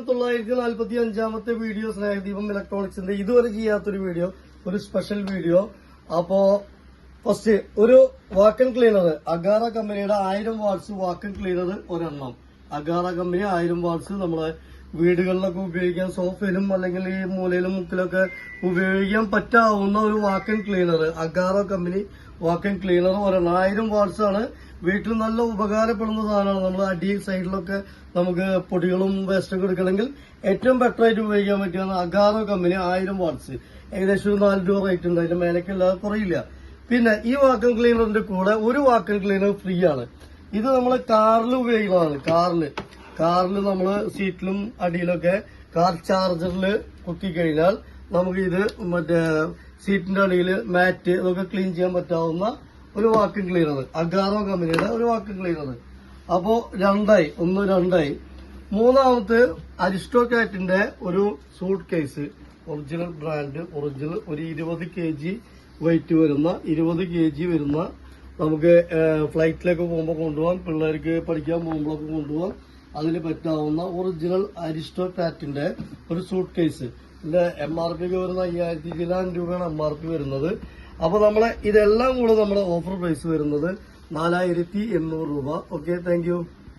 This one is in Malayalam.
നമസ്കാരം തൊള്ളായിരത്തി നാൽപ്പത്തി അഞ്ചാമത്തെ വീഡിയോ സ്നേഹദീപം ഇലക്ട്രോണിക്സിന്റെ ഇതുവരെ ചെയ്യാത്തൊരു വീഡിയോ ഒരു സ്പെഷ്യൽ വീഡിയോ അപ്പോ ഫസ്റ്റ് ഒരു വാക്കൻ ക്ലീനർ അഗാറ കമ്പനിയുടെ ആയിരം വാട്സ് വാക്കൻ ക്ലീനർ ഒരെണ്ണം. അഗാറ കമ്പനി ആയിരം വാട്സ് നമ്മളെ വീടുകളിലൊക്കെ ഉപയോഗിക്കാൻ സോഫയിലും അല്ലെങ്കിൽ ഈ മൂലയിലും മുക്കിലൊക്കെ ഉപയോഗിക്കാൻ പറ്റാവുന്ന ഒരു vacuum cleaner Agaro company vacuum cleaner ഒരെണ്ണം. ആയിരം വാട്സ് ആണ് വീട്ടിൽ നല്ല ഉപകാരപ്പെടുന്ന സാധനമാണ്. നമ്മൾ അടി സൈഡിലൊക്കെ നമുക്ക് പൊടികളും വേസ്റ്റൊക്കെ എടുക്കണമെങ്കിൽ ഏറ്റവും ബെറ്റർ ആയിട്ട് ഉപയോഗിക്കാൻ പറ്റിയാണ് അഗാറോ കമ്പനി ആയിരം വാട്സ് ഏകദേശം ഒരു നാല് രൂപ റേറ്റ് ഉണ്ട്. അതിന്റെ മേലേക്ക് അല്ലാതെ കുറയില്ല. പിന്നെ ഈ വാക്കൻ ക്ലീനറിന്റെ കൂടെ ഒരു വാക്കൻ ക്ലീനർ ഫ്രീ ആണ്. ഇത് നമ്മൾ കാറിൽ ഉപയോഗിക്കുന്നതാണ് കാറിൽ കാറിൽ നമ്മൾ സീറ്റിലും അടിയിലൊക്കെ കാർ ചാർജറിൽ കുത്തി കഴിഞ്ഞാൽ നമുക്ക് ഇത് മറ്റേ സീറ്റിന്റെ അടിയിൽ മാറ്റ് ഇതൊക്കെ ക്ലീൻ ചെയ്യാൻ പറ്റാവുന്ന ഒരു വാക്കൻ ക്ലീനർ അഗാറോ കമ്പനിയുടെ ഒരു വാക്കൻ ക്ലീനർ അപ്പോ രണ്ടായി ഒന്ന് രണ്ടായി. മൂന്നാമത്തെ അരിസ്റ്റോകാറ്റിന്റെ ഒരു suitcase original brand original ഒരു ഇരുപത് കെ ജി വെയിറ്റ് വരുന്ന ഇരുപത് കെ ജി വരുന്ന നമുക്ക് ഫ്ലൈറ്റിലേക്ക് പോകുമ്പോൾ കൊണ്ടുപോകാൻ പിള്ളേർക്ക് പഠിക്കാൻ പോകുമ്പോഴൊക്കെ കൊണ്ടുപോകാൻ അതിന് പറ്റാവുന്ന ഒറിജിനൽ അരിസ്റ്റോകാറ്റിന്റെ ഒരു സൂട്ട് കേസ് ഇതിന്റെ എം ആർ പി വരുന്ന അയ്യായിരത്തി ചിലാൻ രൂപയാണ് എം ആർ പി വരുന്നത്. അപ്പൊ നമ്മളെ ഇതെല്ലാം കൂടെ നമ്മുടെ ഓഫർ പ്രൈസ് വരുന്നത് നാലായിരത്തി എണ്ണൂറ് രൂപ. Okay thank